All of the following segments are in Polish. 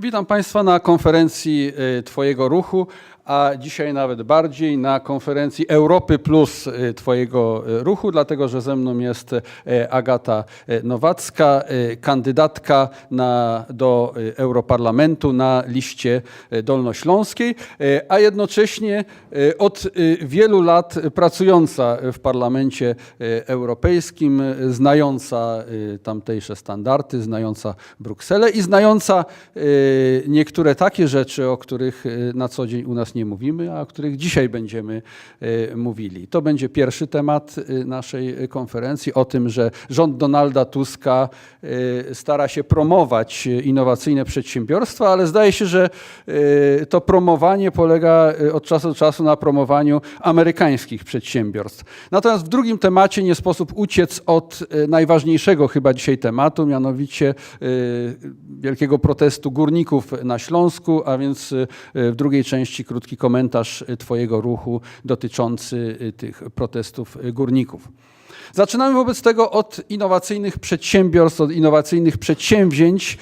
Witam Państwa na konferencji y, Twojego ruchu, a dzisiaj nawet bardziej na konferencji Europy Plus y, Twojego y, ruchu, dlatego że ze mną jest y, Agata Nowacka, kandydatka na, do Europarlamentu na liście dolnośląskiej, a jednocześnie od wielu lat pracująca w Parlamencie Europejskim, znająca tamtejsze standardy, znająca Brukselę i znająca niektóre takie rzeczy, o których na co dzień u nas nie mówimy, a o których dzisiaj będziemy y, mówili. To będzie pierwszy temat y, naszej konferencji o tym, że rząd Donalda Tuska y, stara się promować innowacyjne przedsiębiorstwa, ale zdaje się, że to promowanie polega od czasu do czasu na promowaniu amerykańskich przedsiębiorstw. Natomiast w drugim temacie nie sposób uciec od najważniejszego chyba dzisiaj tematu, mianowicie wielkiego protestu górników na Śląsku, a więc w drugiej części krótki komentarz y, Twojego ruchu dotyczący y, tych protestów y, górników. Zaczynamy wobec tego od innowacyjnych przedsiębiorstw, od innowacyjnych przedsięwzięć.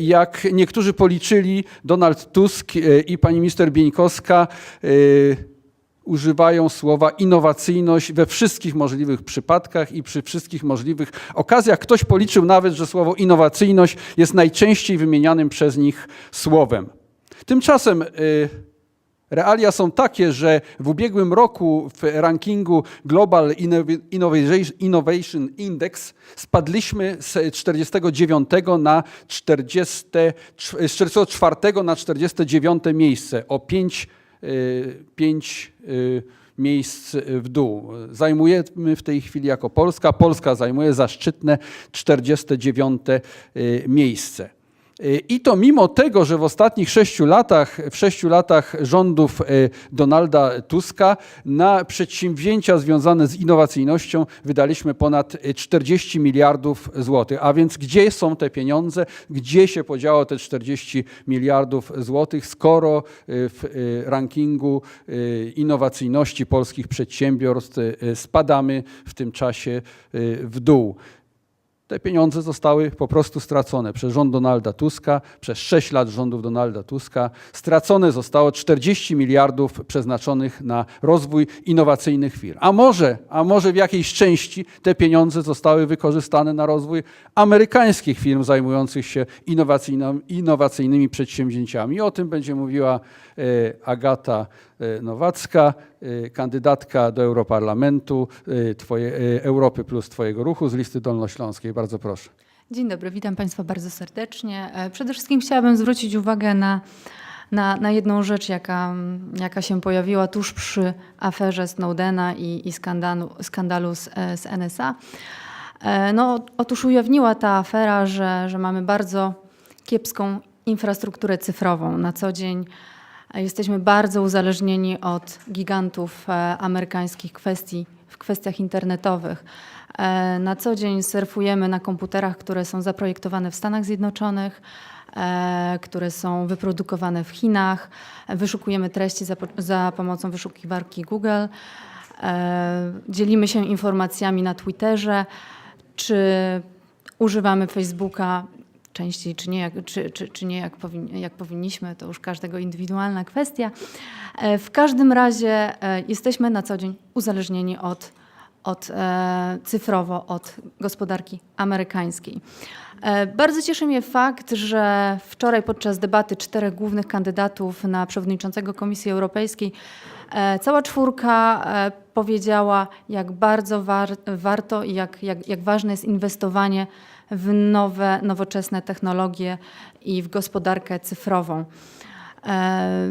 Jak niektórzy policzyli, Donald Tusk i pani minister Bieńkowska używają słowa innowacyjność we wszystkich możliwych przypadkach i przy wszystkich możliwych okazjach. Ktoś policzył nawet, że słowo innowacyjność jest najczęściej wymienianym przez nich słowem. Tymczasem realia są takie, że w ubiegłym roku w rankingu Global Innovation- Index spadliśmy z 49 na 40, z 44 na 49 miejsce o 5 y, pięć y, miejsc w dół. Zajmujemy w tej chwili jako Polska. Polska zajmuje zaszczytne 49 y, miejsce. I to mimo tego, że w ostatnich sześciu latach, w sześciu latach rządów y, Donalda Tuska na przedsięwzięcia związane z innowacyjnością wydaliśmy ponad y, 40 miliardów złotych. A więc gdzie są te pieniądze? Gdzie się podziało te 40 miliardów złotych, skoro y, w rankingu innowacyjności polskich przedsiębiorstw spadamy w tym czasie w dół? Te pieniądze zostały po prostu stracone przez rząd Donalda Tuska, przez 6 lat rządów Donalda Tuska. Stracone zostało 40 miliardów przeznaczonych na rozwój innowacyjnych firm. A może, a może w jakiejś części te pieniądze zostały wykorzystane na rozwój amerykańskich firm zajmujących się innowacyjno- innowacyjnymi przedsięwzięciami. O tym będzie mówiła Agata e, Nowacka, e, kandydatka do Europarlamentu twoje, Europy plus Twojego ruchu z listy dolnośląskiej. Bardzo proszę. Dzień dobry, witam Państwa bardzo serdecznie. E, Przede wszystkim chciałabym zwrócić uwagę na, na, na jedną rzecz, jaka, jaka się pojawiła tuż przy aferze Snowdena i, i skandalu, skandalu z, e, z NSA. E, No, otóż ujawniła ta afera, że, że mamy bardzo kiepską infrastrukturę cyfrową. Na co dzień jesteśmy bardzo uzależnieni od gigantów e, amerykańskich kwestii w kwestiach internetowych. E, Na co dzień surfujemy na komputerach, które są zaprojektowane w Stanach Zjednoczonych, e, które są wyprodukowane w Chinach. Wyszukujemy treści za, za pomocą wyszukiwarki Google. Dzielimy się informacjami na Twitterze, czy używamy Facebooka częściej, czy nie, jak, czy, czy, czy nie jak, powin, jak powinniśmy, to już każdego indywidualna kwestia. E, W każdym razie e, jesteśmy na co dzień uzależnieni od, od e, cyfrowo od gospodarki amerykańskiej. Bardzo cieszy mnie fakt, że wczoraj podczas debaty czterech głównych kandydatów na przewodniczącego Komisji Europejskiej cała czwórka powiedziała, jak bardzo war, warto i jak, jak, jak ważne jest inwestowanie w nowe, nowoczesne technologie i w gospodarkę cyfrową. E,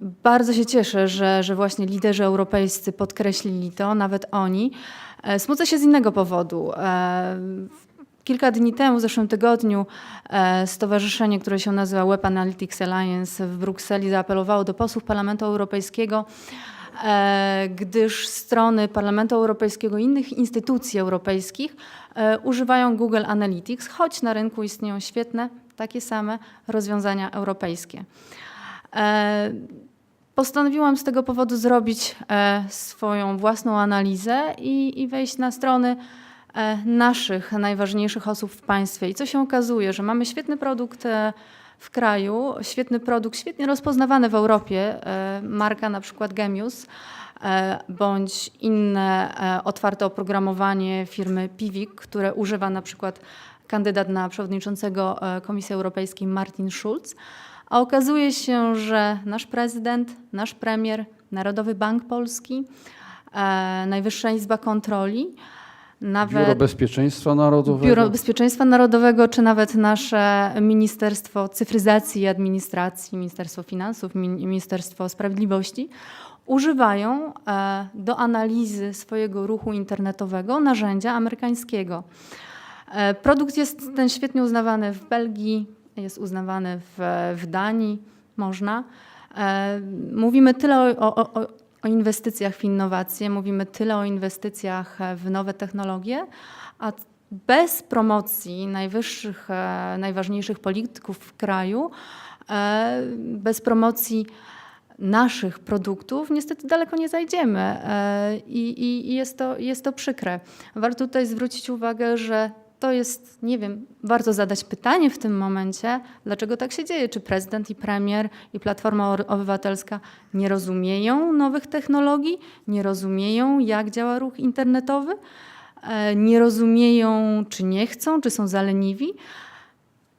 bardzo się cieszę, że, że właśnie liderzy europejscy podkreślili to, nawet oni. E, Smucę się z innego powodu. E, Kilka dni temu, w zeszłym tygodniu, stowarzyszenie, które się nazywa Web Analytics Alliance w Brukseli zaapelowało do posłów Parlamentu Europejskiego, gdyż strony Parlamentu Europejskiego i innych instytucji europejskich e, używają Google Analytics, choć na rynku istnieją świetne, takie same rozwiązania europejskie. E, Postanowiłam z tego powodu zrobić e, swoją własną analizę i, wejść na strony e, naszych najważniejszych osób w państwie. I co się okazuje, że mamy świetny produkt e, w kraju, świetny produkt, świetnie rozpoznawany w Europie, e, marka na przykład Gemius, e, bądź inne e, otwarte oprogramowanie firmy Pivik, które używa na przykład kandydat na przewodniczącego Komisji Europejskiej Martin Schulz. A okazuje się, że nasz prezydent, nasz premier, Narodowy Bank Polski, Najwyższa Izba Kontroli, nawet Biuro Bezpieczeństwa Narodowego. Biuro Bezpieczeństwa Narodowego, czy nawet nasze Ministerstwo Cyfryzacji i Administracji, Ministerstwo Finansów, Min- Ministerstwo Sprawiedliwości używają e, do analizy swojego ruchu internetowego narzędzia amerykańskiego. E, Produkt jest ten świetnie uznawany w Belgii, jest uznawany w, w Danii, można. E, Mówimy tyle o, o, o, o inwestycjach w innowacje, mówimy tyle o inwestycjach e, w nowe technologie, a bez promocji najwyższych, e, najważniejszych polityków w kraju, e, bez promocji naszych produktów niestety daleko nie zajdziemy i, i, i jest, to, jest to przykre. Warto tutaj zwrócić uwagę, że to jest, nie wiem, warto zadać pytanie w tym momencie, dlaczego tak się dzieje. Czy prezydent i premier i Platforma Or- Obywatelska nie rozumieją nowych technologii, nie rozumieją, jak działa ruch internetowy, e, nie rozumieją, czy nie chcą, czy są zaleniwi?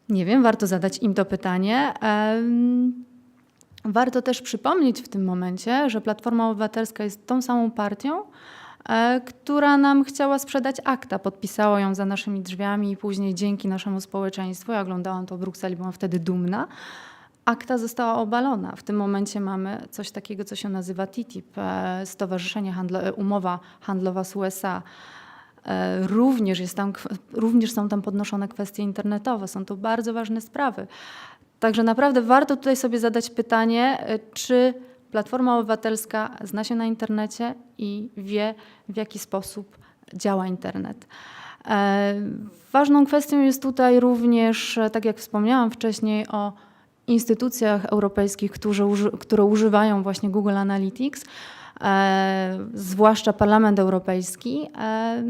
Nie wiem, warto zadać im to pytanie. Warto też przypomnieć w tym momencie, że Platforma Obywatelska jest tą samą partią, która nam chciała sprzedać akta. Podpisała ją za naszymi drzwiami i później dzięki naszemu społeczeństwu, ja oglądałam to w Brukseli, byłam wtedy dumna, akta została obalona. W tym momencie mamy coś takiego, co się nazywa TTIP, e, Stowarzyszenie Handlo- e, Umowa Handlowa z USA. E, Również, jest tam, również są tam podnoszone kwestie internetowe. Są to bardzo ważne sprawy. Także naprawdę warto tutaj sobie zadać pytanie, e, czy Platforma Obywatelska zna się na internecie i wie, w jaki sposób działa internet. E, Ważną kwestią jest tutaj również, tak jak wspomniałam wcześniej, o instytucjach europejskich, które używają właśnie Google Analytics, e, zwłaszcza Parlament Europejski. E,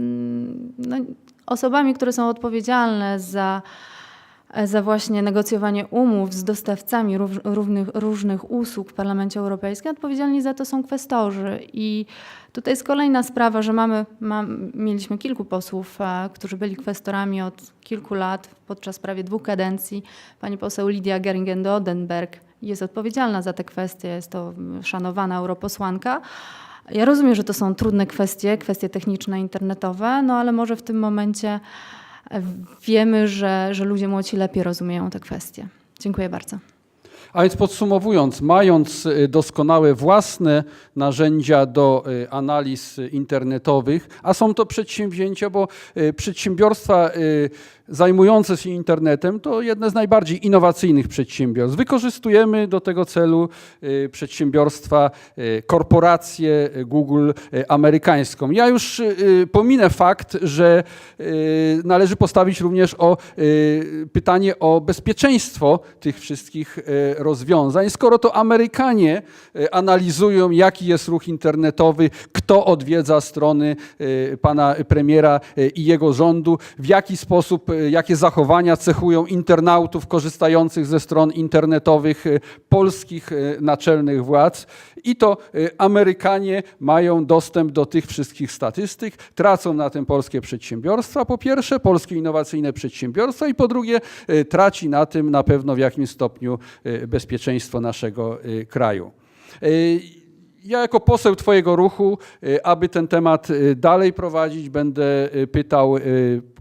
no, osobami, które są odpowiedzialne za za właśnie negocjowanie umów z dostawcami rów- równych, różnych usług w Parlamencie Europejskim. Odpowiedzialni za to są kwestorzy. I tutaj jest kolejna sprawa, że mamy, mam, mieliśmy kilku posłów, e, którzy byli kwestorami od kilku lat, podczas prawie dwóch kadencji. Pani poseł Lidia Geringen-Odenberg jest odpowiedzialna za te kwestie, jest to szanowana europosłanka. Ja rozumiem, że to są trudne kwestie, kwestie techniczne, internetowe, no ale może w tym momencie e, wiemy, że, że ludzie młodzi lepiej rozumieją te kwestie. Dziękuję bardzo. A więc podsumowując, mając y, doskonałe własne narzędzia do y, analiz internetowych, a są to przedsięwzięcia, bo y, przedsiębiorstwa zajmujące się internetem to jedne z najbardziej innowacyjnych przedsiębiorstw. Wykorzystujemy do tego celu y, przedsiębiorstwa, y, korporację y, Google amerykańską. Ja już pominę fakt, że należy postawić również o pytanie o bezpieczeństwo tych wszystkich rozwiązań. Skoro to Amerykanie analizują, jaki jest ruch internetowy, kto odwiedza strony pana premiera i jego rządu, w jaki sposób, jakie zachowania cechują internautów korzystających ze stron internetowych y, polskich y, naczelnych władz. I to y, Amerykanie mają dostęp do tych wszystkich statystyk, tracą na tym polskie przedsiębiorstwa, po pierwsze, polskie innowacyjne przedsiębiorstwa i po drugie, traci na tym na pewno w jakimś stopniu bezpieczeństwo naszego kraju. Ja jako poseł Twojego ruchu, aby ten temat dalej prowadzić, będę pytał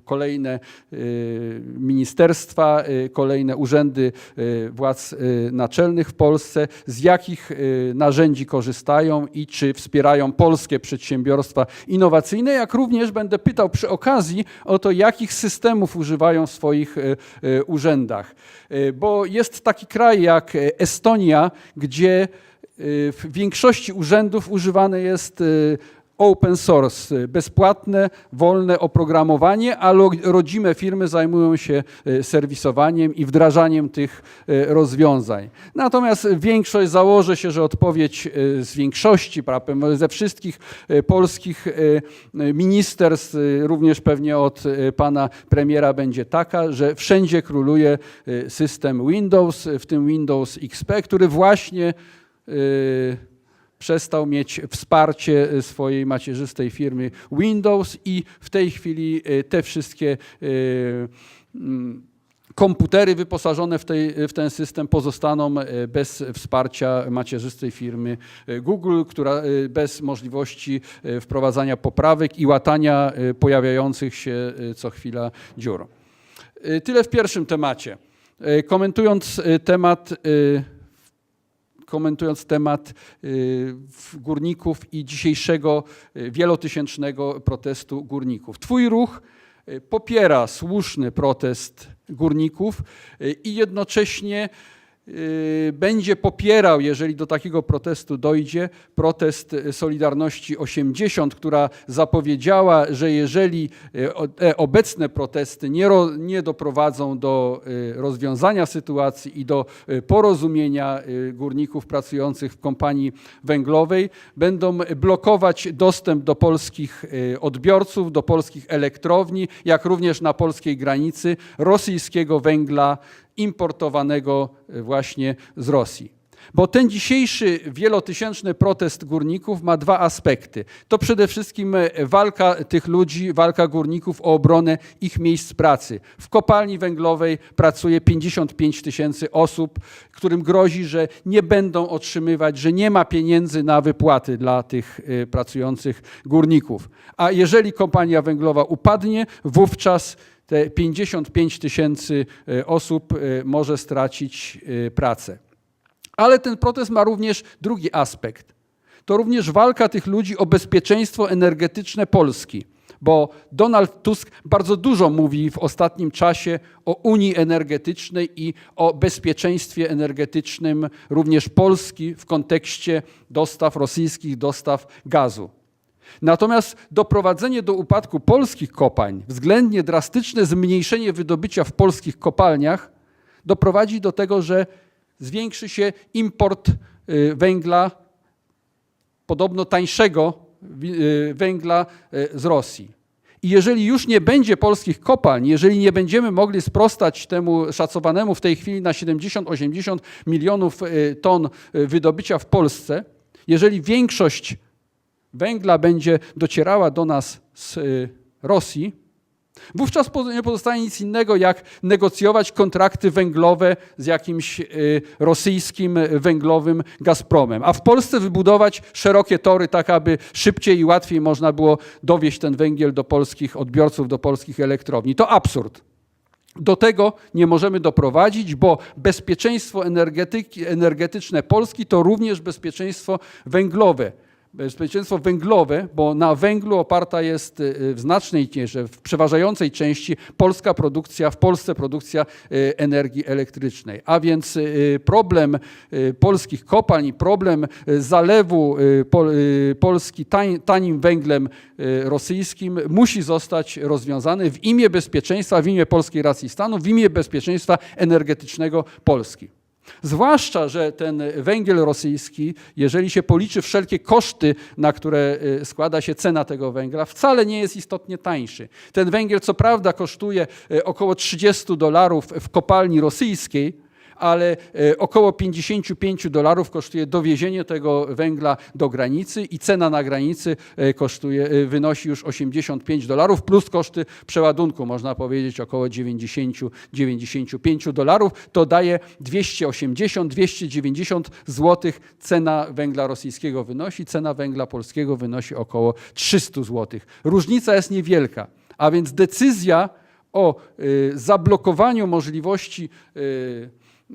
kolejne y, ministerstwa, y, kolejne urzędy y, władz naczelnych w Polsce, z jakich narzędzi korzystają i czy wspierają polskie przedsiębiorstwa innowacyjne, jak również będę pytał przy okazji o to, jakich systemów używają w swoich urzędach. Bo jest taki kraj jak Estonia, gdzie w większości urzędów używane jest open source, y, bezpłatne, wolne oprogramowanie, a rodzime firmy zajmują się y, serwisowaniem i wdrażaniem tych y, rozwiązań. Natomiast większość, założę się, że odpowiedź z większości, ze wszystkich polskich ministerstw, również pewnie od pana premiera będzie taka, że wszędzie króluje system Windows, w tym Windows XP, który właśnie przestał mieć wsparcie y, swojej macierzystej firmy Windows i w tej chwili y, te wszystkie y, mm, komputery wyposażone w, tej, w ten system pozostaną bez wsparcia macierzystej firmy Google, która bez możliwości wprowadzania poprawek i łatania pojawiających się co chwila dziur. Tyle w pierwszym temacie. Komentując temat komentując temat y, górników i dzisiejszego y, wielotysięcznego protestu górników. Twój ruch y, popiera słuszny protest górników i jednocześnie będzie popierał, jeżeli do takiego protestu dojdzie, protest y, Solidarności 80, która zapowiedziała, że jeżeli y, obecne protesty nie, nie doprowadzą do y, rozwiązania sytuacji i do y, porozumienia y, górników pracujących w kompanii węglowej, będą blokować dostęp do polskich y, odbiorców, do polskich elektrowni, jak również na polskiej granicy rosyjskiego węgla importowanego y, właśnie z Rosji. Bo ten dzisiejszy wielotysięczny protest górników ma dwa aspekty. To przede wszystkim e, walka tych ludzi, walka górników o obronę ich miejsc pracy. W kopalni węglowej pracuje 55 tysięcy osób, którym grozi, że nie będą otrzymywać, że nie ma pieniędzy na wypłaty dla tych e, pracujących górników. A jeżeli kopalnia węglowa upadnie, wówczas te 55 tysięcy e, osób e, może stracić e, pracę. Ale ten protest ma również drugi aspekt. To również walka tych ludzi o bezpieczeństwo energetyczne Polski, bo Donald Tusk bardzo dużo mówi w ostatnim czasie o Unii Energetycznej i o bezpieczeństwie energetycznym również Polski w kontekście dostaw rosyjskich, dostaw gazu. Natomiast doprowadzenie do upadku polskich kopalń, względnie drastyczne zmniejszenie wydobycia w polskich kopalniach doprowadzi do tego, że zwiększy się import y, węgla, podobno tańszego y, węgla y, z Rosji. I jeżeli już nie będzie polskich kopalń, jeżeli nie będziemy mogli sprostać temu szacowanemu w tej chwili na 70-80 milionów ton wydobycia w Polsce, jeżeli większość węgla będzie docierała do nas z y, Rosji, wówczas nie pozostaje nic innego, jak negocjować kontrakty węglowe z jakimś y, rosyjskim węglowym Gazpromem, a w Polsce wybudować szerokie tory, tak aby szybciej i łatwiej można było dowieść ten węgiel do polskich odbiorców, do polskich elektrowni. To absurd. Do tego nie możemy doprowadzić, bo bezpieczeństwo energetyczne Polski to również bezpieczeństwo węglowe. Bezpieczeństwo węglowe, bo na węglu oparta jest y, w znacznej mierze, w przeważającej części polska produkcja, w Polsce produkcja y, energii elektrycznej. A więc y, problem polskich kopalń, problem zalewu Pol- Polski tanim węglem rosyjskim musi zostać rozwiązany w imię bezpieczeństwa, w imię polskiej racji stanu, w imię bezpieczeństwa energetycznego Polski. Zwłaszcza, że ten węgiel rosyjski, jeżeli się policzy wszelkie koszty, na które y, składa się cena tego węgla, wcale nie jest istotnie tańszy. Ten węgiel, co prawda, kosztuje y, około 30 dolarów w kopalni rosyjskiej, ale e, około 55 dolarów kosztuje dowiezienie tego węgla do granicy i cena na granicy e, kosztuje, e, wynosi już 85 dolarów plus koszty przeładunku, można powiedzieć około 90-95 dolarów. To daje 280-290 zł cena węgla rosyjskiego wynosi, cena węgla polskiego wynosi około 300 zł. Różnica jest niewielka, a więc decyzja o zablokowaniu możliwości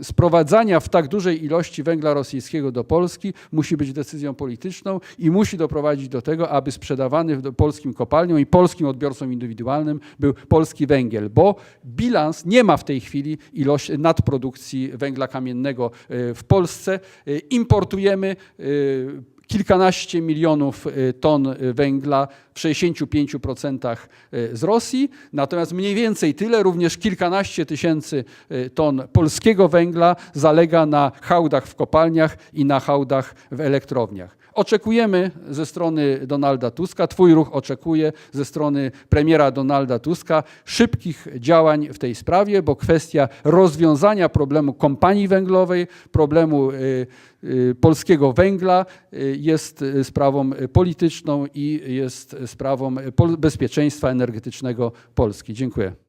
sprowadzania w tak dużej ilości węgla rosyjskiego do Polski musi być decyzją polityczną i musi doprowadzić do tego, aby sprzedawany polskim kopalniom i polskim odbiorcom indywidualnym był polski węgiel, bo bilans nie ma w tej chwili ilości nadprodukcji węgla kamiennego y, w Polsce. Y, Importujemy y, kilkanaście milionów y, ton y, węgla w 65% y, z Rosji, natomiast mniej więcej tyle, również kilkanaście tysięcy ton polskiego węgla zalega na hałdach w kopalniach i na hałdach w elektrowniach. Oczekujemy ze strony Donalda Tuska, Twój ruch oczekuje ze strony premiera Donalda Tuska szybkich działań w tej sprawie, bo kwestia rozwiązania problemu kompanii węglowej, problemu y, y, polskiego węgla y, jest sprawą polityczną i jest sprawą bezpieczeństwa energetycznego Polski. Dziękuję.